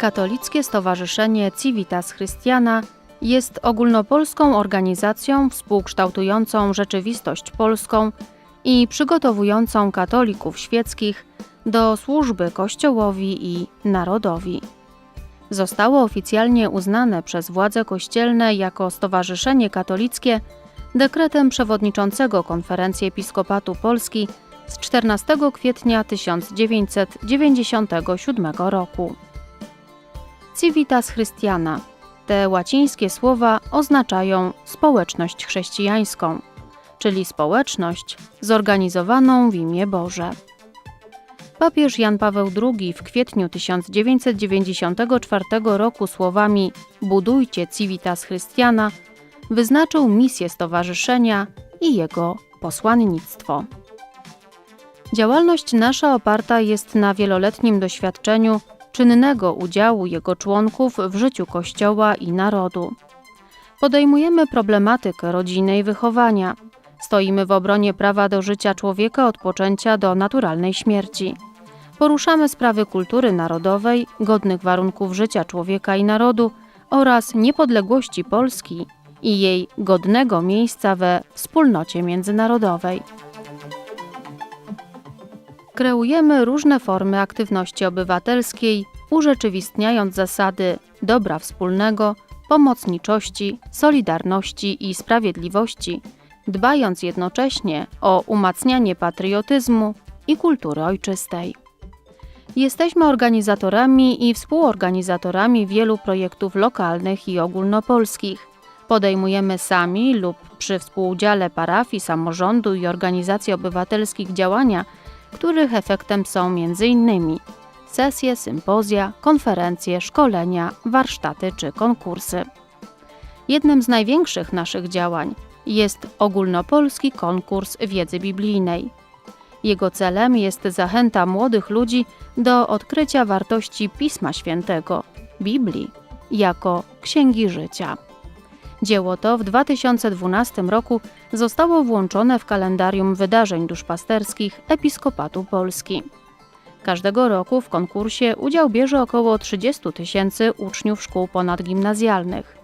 Katolickie Stowarzyszenie Civitas Christiana jest ogólnopolską organizacją współkształtującą rzeczywistość polską i przygotowującą katolików świeckich do służby Kościołowi i narodowi. Zostało oficjalnie uznane przez władze kościelne jako Stowarzyszenie Katolickie dekretem przewodniczącego Konferencji Episkopatu Polski z 14 kwietnia 1997 roku. Civitas Christiana. Te łacińskie słowa oznaczają społeczność chrześcijańską, czyli społeczność zorganizowaną w imię Boże. Papież Jan Paweł II w kwietniu 1994 roku słowami Budujcie Civitas Christiana wyznaczył misję stowarzyszenia i jego posłannictwo. Działalność nasza oparta jest na wieloletnim doświadczeniu czynnego udziału jego członków w życiu Kościoła i narodu. Podejmujemy problematykę rodziny i wychowania. Stoimy w obronie prawa do życia człowieka od poczęcia do naturalnej śmierci. Poruszamy sprawy kultury narodowej, godnych warunków życia człowieka i narodu oraz niepodległości Polski i jej godnego miejsca we wspólnocie międzynarodowej. Kreujemy różne formy aktywności obywatelskiej, urzeczywistniając zasady dobra wspólnego, pomocniczości, solidarności i sprawiedliwości, dbając jednocześnie o umacnianie patriotyzmu i kultury ojczystej. Jesteśmy organizatorami i współorganizatorami wielu projektów lokalnych i ogólnopolskich. Podejmujemy sami lub przy współudziale parafii, samorządu i organizacji obywatelskich działania, których efektem są m.in. sesje, sympozja, konferencje, szkolenia, warsztaty czy konkursy. Jednym z największych naszych działań jest ogólnopolski konkurs wiedzy biblijnej. Jego celem jest zachęta młodych ludzi do odkrycia wartości Pisma Świętego, Biblii, jako księgi życia. Dzieło to w 2012 roku zostało włączone w kalendarium wydarzeń duszpasterskich Episkopatu Polski. Każdego roku w konkursie udział bierze około 30 tysięcy uczniów szkół ponadgimnazjalnych.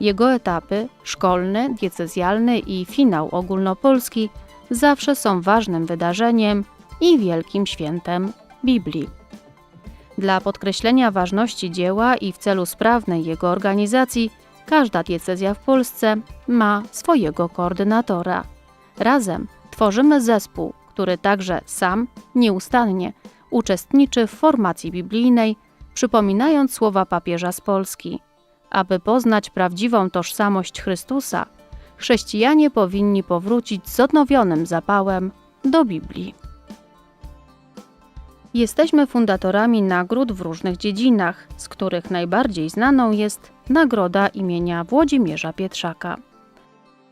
Jego etapy szkolny, diecezjalny i finał ogólnopolski zawsze są ważnym wydarzeniem i wielkim świętem Biblii. Dla podkreślenia ważności dzieła i w celu sprawnej jego organizacji Każda diecezja w Polsce ma swojego koordynatora. Razem tworzymy zespół, który także sam, nieustannie uczestniczy w formacji biblijnej, przypominając słowa papieża z Polski. Aby poznać prawdziwą tożsamość Chrystusa, chrześcijanie powinni powrócić z odnowionym zapałem do Biblii. Jesteśmy fundatorami nagród w różnych dziedzinach, z których najbardziej znaną jest Nagroda imienia Włodzimierza Pietrzaka.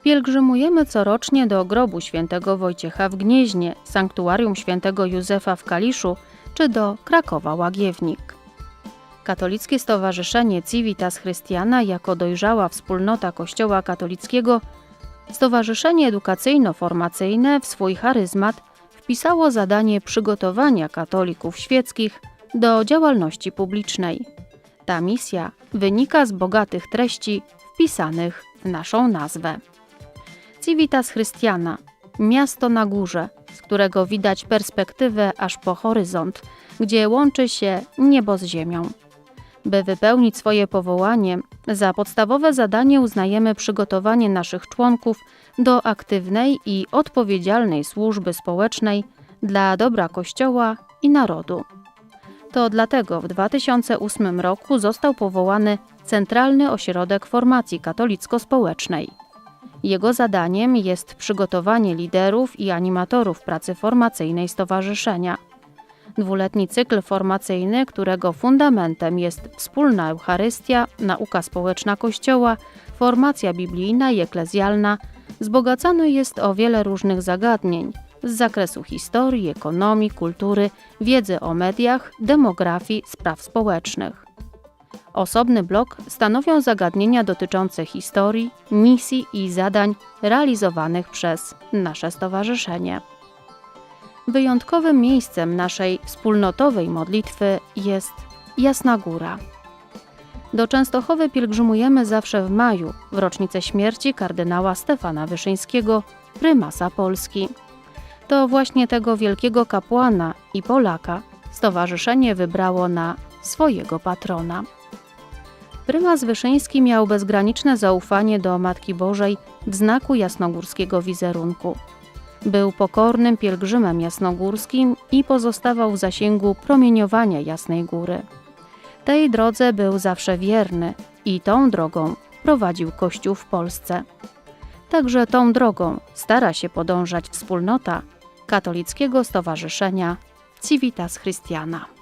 Pielgrzymujemy corocznie do grobu świętego Wojciecha w Gnieźnie, sanktuarium świętego Józefa w Kaliszu czy do Krakowa Łagiewnik. Katolickie Stowarzyszenie Civitas Christiana jako dojrzała wspólnota Kościoła katolickiego, stowarzyszenie edukacyjno-formacyjne w swój charyzmat wpisało zadanie przygotowania katolików świeckich do działalności publicznej. Ta misja wynika z bogatych treści wpisanych w naszą nazwę. Civitas Christiana miasto na górze, z którego widać perspektywę aż po horyzont, gdzie łączy się niebo z ziemią. By wypełnić swoje powołanie, za podstawowe zadanie uznajemy przygotowanie naszych członków do aktywnej i odpowiedzialnej służby społecznej dla dobra Kościoła i narodu. To dlatego w 2008 roku został powołany Centralny Ośrodek Formacji Katolicko-Społecznej. Jego zadaniem jest przygotowanie liderów i animatorów pracy formacyjnej stowarzyszenia. Dwuletni cykl formacyjny, którego fundamentem jest wspólna Eucharystia, nauka społeczna Kościoła, formacja biblijna i eklezjalna, wzbogacany jest o wiele różnych zagadnień z zakresu historii, ekonomii, kultury, wiedzy o mediach, demografii, spraw społecznych. Osobny blok stanowią zagadnienia dotyczące historii, misji i zadań realizowanych przez nasze stowarzyszenie. Wyjątkowym miejscem naszej wspólnotowej modlitwy jest Jasna Góra, Do Częstochowy pielgrzymujemy zawsze w maju, w rocznicę śmierci kardynała Stefana Wyszyńskiego, prymasa Polski. To właśnie tego wielkiego kapłana i Polaka stowarzyszenie wybrało na swojego patrona. Prymas Wyszyński miał bezgraniczne zaufanie do Matki Bożej w znaku jasnogórskiego wizerunku. Był pokornym pielgrzymem jasnogórskim i pozostawał w zasięgu promieniowania Jasnej Góry. Tej drodze był zawsze wierny i tą drogą prowadził Kościół w Polsce. Także tą drogą stara się podążać wspólnota Katolickiego Stowarzyszenia Civitas Christiana.